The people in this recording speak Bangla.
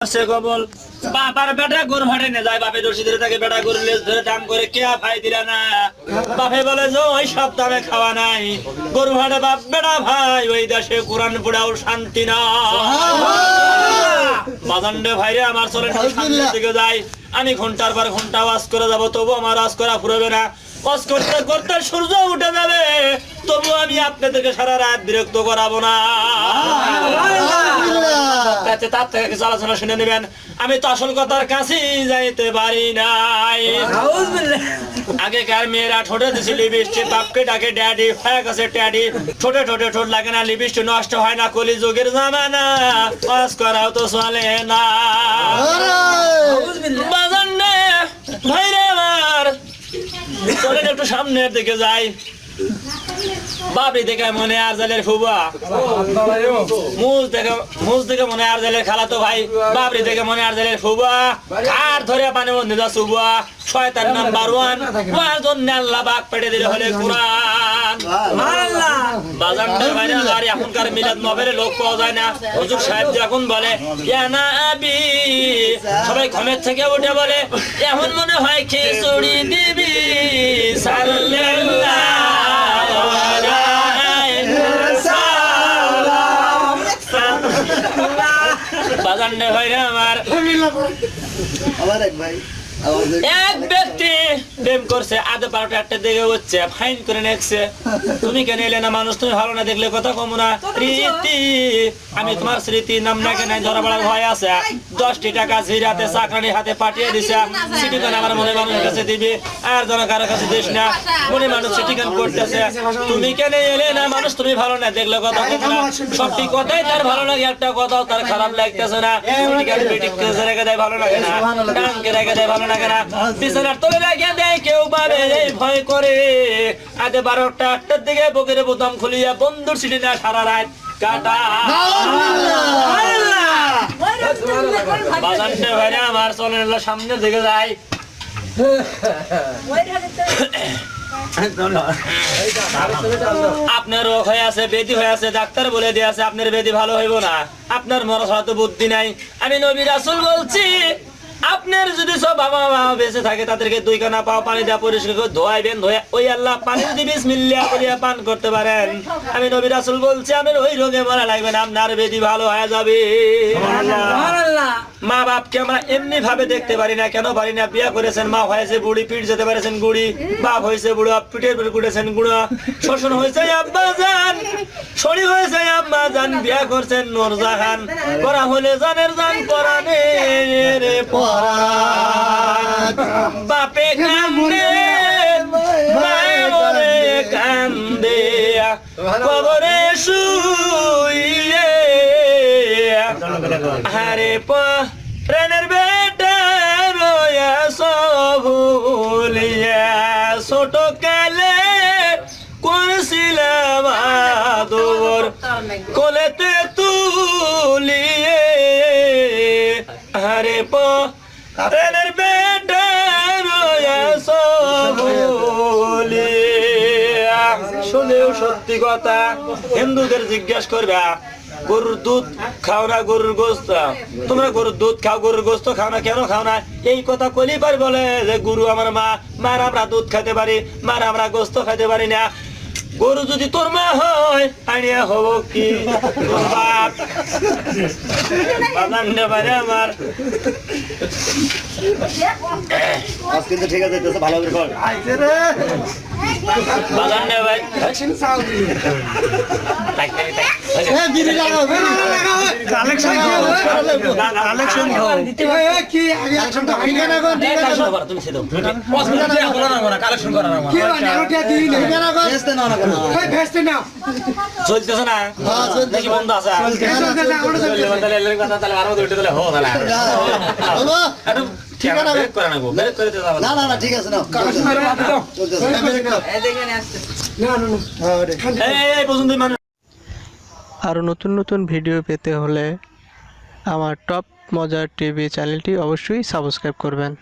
সে কবল। বাবার বেটা গরু হাটে না যায় বাপে দর্শি ধরে তাকে বেটা গরু লেজ ধরে দাম করে কে ভাই দিলা না? বাপে বলে যে ওই সব দামে খাওয়া নাই। গরু হাটে বাপ বেটা ভাই ওই দেশে কোরআন পড়াও শান্তি না। বাজান্ডে ভাইরে আমার চলে সামনের দিকে যাই। আমি ঘণ্টার পর ঘণ্টা ওয়াজ করে যাব তবু আমার ওয়াজ করা ফুরবে না। ওয়াজ করতে করতে সূর্য উঠে যাবে তবু আমি আপনাদেরকে সারা রাত বিরক্ত করাবো না। তাতে তার থেকে কিছু আলোচনা শুনে নেবেন। আমি তো আসল কথার কাছেই যাইতে পারি নাই। আগেকার মেয়েরা ঠোঁটে দিছি লিপস্টিক বাপকে ডাকে ড্যাডি হয়ে গেছে ড্যাডি। ছোটে ছোটে ঠোঁট লাগে না লিপস্টিক নষ্ট হয় না কলি যুগের জামানা পাস করাও তো চলে না। বাজান রে, ভাইরে আমার। চলেন একটু সামনের দিকে যাই। বাপরি দেখে মনে আর জালের ফুবা মুজ দেখে মুজ দেখে মনে আর জালের খালা তো ভাই। বাপরি দেখে মনে আর জালের ফুবা আর ধরে পানি মধ্যে যা সুবা শয়তান নাম্বার ওয়ান ওয়ার জন্য আল্লাহ বাগ পেটে দিলে হলে কোরআন। বাজারটার বাইরে আর এখনকার মিলাদ নবেলে লোক পাওয়া যায় না। হুজুর সাহেব যখন বলে, ইয়া না আবি সবাই ঘমের থেকে উঠে বলে এখন মনে হয় খিচুড়ি দিবি সাল্লাল্লাহু বাজারটা ভাই আমার। আমার এক ভাই। এক ব্যক্তি প্রেম করছে আধা বারোটা একটা দিকে হচ্ছে ফাইন করে নেছে তুমি কেন এলে না মানুষ? তুমি ভালো না দেখলে কথা কম না। রীতি আমি তোমার স্মৃতি নাম না কেন ধরা পড়ার ভয় আছে। দশটি টাকা জিরাতে চাকরানি হাতে পাঠিয়ে দিছে। আমার মনে মানুষের কাছে দিবি আর যেন কারও কাছে দিস না। মনে মানুষ করতেছে। তুমি কেন এলে না মানুষ? তুমি ভালো না দেখলে কথা কম না। সবটি কথাই তার ভালো লাগে একটা কথাও তার খারাপ লাগতেছে না। রেখে দেয় ভালো লাগে না। টানকে রেখে দেয় ভালো আমার সামনের দিকে যাই আপনার রোগ হয়ে আছে, বেদি হয়ে আছে, ডাক্তার বলে দিয়ে আছে, আপনার বেদি ভালো হইব না। আপনার মরা ছাড়া তো বুদ্ধি নাই। আমি নবী রাসুল বলছি আপনার যদি সব বাবা মা বেঁচে থাকে তাদেরকে দুই কানা পাও পানি দেওয়া পরিষ্কার করে ধোয়াইবেন ধোয়া ওই আল্লাহ পানি যদি বিসমিল্লাহ করিয়া পান করতে পারেন। আমি নবী রাসুল বলছি আমি ওই রোগে মরা লাগবে না আপনার বেদি ভালো হয়ে যাবে। মা বাপকে আমরা এমনি ভাবে দেখতে পারি না কেন পারি না? বিয়া করেছেন মা হয়েছে বুড়ি পিঠ যেতে পারেছেন গুড়ি বাপ হয়েছে বুড়ো পিঠের উপরে কুটেছেন গুঁড়ো শ্বশুর হয়েছে আব্বা জান শরী হয়েছে আব্বা জান বিয়া করছেন নূরজাহান করা হলে জানের জান পরানে রে পরান বাপে কান্দে মায়েরে কান্দে কবরে শুইয়ে। আরে প্রাণের বেটা রয়া সবুলিয়া ছোট আরে প্রাণের বেটা রয়া সবুলিয়া শুনেও সত্যি কথা, হিন্দুদের জিজ্ঞেস করবা, গরুর দুধ খাও না গরুর গোস্ত? তোমরা গরুর দুধ খাও, গরুর গোস্ত খাও না, কেন খাও না? এই কথা কলি পার বলে যে, গুরু আমার মা, মার আমরা দুধ খেতে পারি, মার আমরা গোস্ত খেতে পারি না। গরু যদি তোর মা হয়, আনিয়া হব কি? তোর বাপ বাজান আমার আজ কিন্তু ঠিক আছে তো ভালো করে কর বাজান রে ভাই? চলতেছে না হ্যাঁ। নাকি বন্ধ আছে আরও দুটো তাহলে হো তাহলে বলো। একটু ঠিক আছে ব্রেক করে নেব ব্রেক করে দিতে না না না ঠিক আছে নাও চলতেছে হ্যাঁ, ওটাই। এই এই পর্যন্ত মানে আরও নতুন নতুন ভিডিও পেতে হলে আমার টপ মজার টিভি চ্যানেলটি অবশ্যই সাবস্ক্রাইব করবেন।